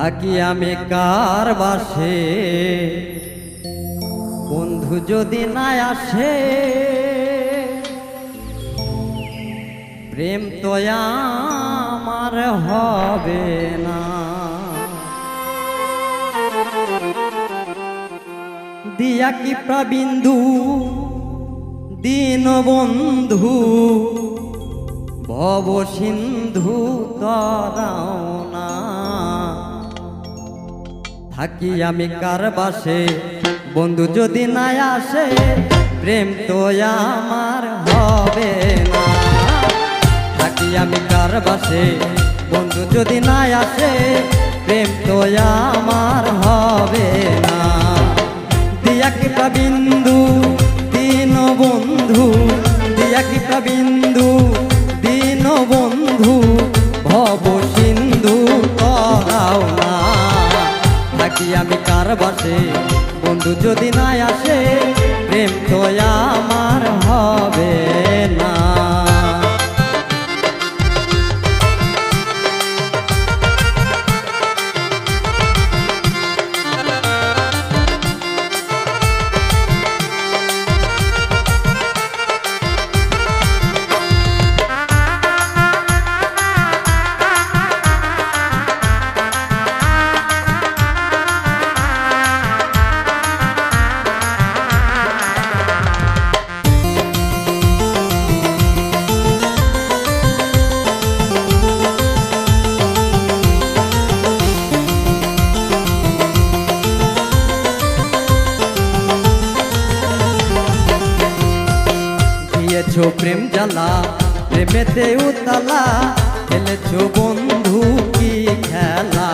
থাকি আমি কার বাসে? বন্ধু যদি না আসে, প্রেম তো আমার হবে না। দিয়া কি প্রবিন্দু, দীন বন্ধু? ভব সিন্ধু তরাও না। থাকি আমি কার বাসে বন্ধু যদি না আসে, প্রেম তো আমার হবে না। থাকি আমি কার বাসে বন্ধু যদি না আসে, প্রেম তো আমার হবে না। দিয়া কি বিন্দু, দিন বন্ধু। দিয়া কি বিন্দু, দিন বন্ধু, ভব আমি কার বাসে? বন্ধু যদি না আসে প্রেম তো দিয়েছ প্রেম জ্বালা, প্রেমেতে উতলা খেলেছো বন্ধু কি খেলা?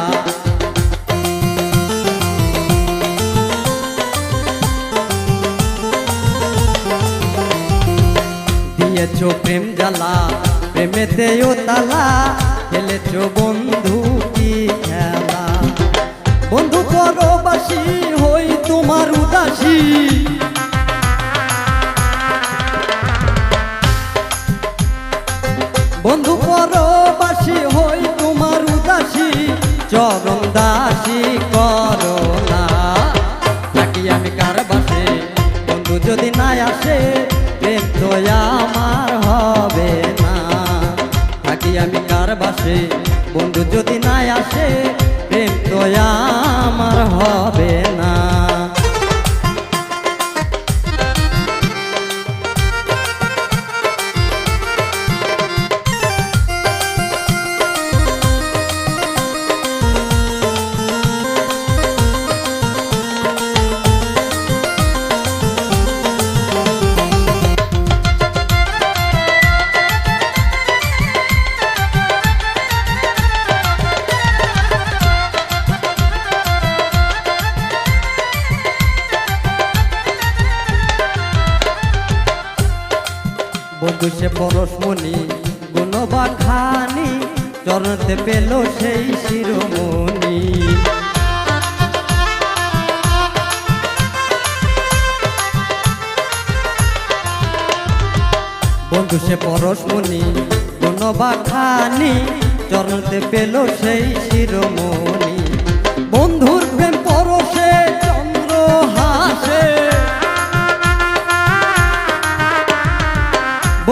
দিয়েছ প্রেম জ্বালা, প্রেমেতে উতলা খেলেছো বন্ধু বন্ধু পরবাসী হই তোমার উদাসী, চরম দাসী করো না। নাকি আমি কার বাসে বন্ধু যদি না আসে তো সে পরশমণি গুণবা খানি, চরণতে পেল সেই শিরোমণি। বন্ধু সে পরশমণি গুণবা খানি, চরণতে পেল সেই শিরোমণি। বন্ধুর প্রেম পরশে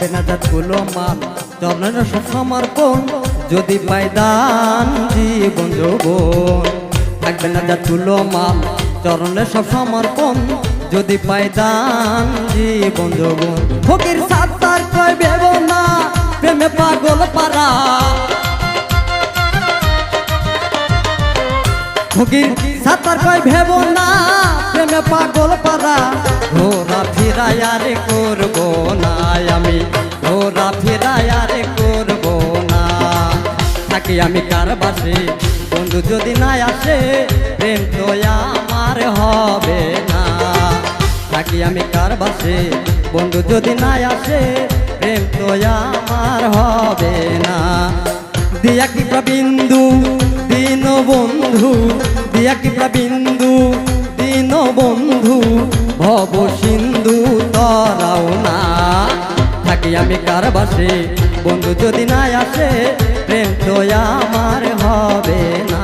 থাকবে না যা তুলো মান চরণের সব সমর্পণ যদি পাই দান জীবন যৌবন। থাকবে না যা তুলো মাল চরণের সব সমর্পণ যদি পাই দান জীবন যৌবন। ফকির সাত্তার কয় ভেব না। প্রেমে পাগল পারা। ফকির সাতার কয় ভেব না। প্রেমে পাগল পারা। ঘোরা ফিরায়ারে করব না। আমি কার বাসে বন্ধু যদি না আসে, প্রেম তো আমার হবে না। থাকি আমি কার বাসে, বন্ধু যদি না আসে, প্রেম তো আমার হবে না। দিয়া কি প্রবিন্দু, দিন বন্ধু। দিয়া কি প্রবিন্দু, দিন বন্ধু। ভব সিন্ধু তরাও না। থাকি আমি কার বাসে বন্ধু যদি না আসে, প্রেম তো আমার হবে না।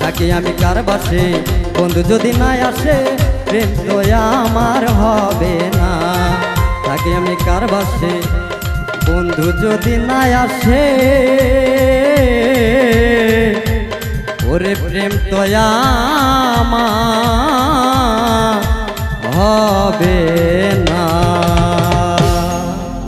তাকে আমি কার বাসে? বন্ধু যদি না আসে, প্রেম তো আমার হবে না। তাকে আমি কার বাসে? বন্ধু যদি না আসে, ওরে প্রেম তো আমার হবে না।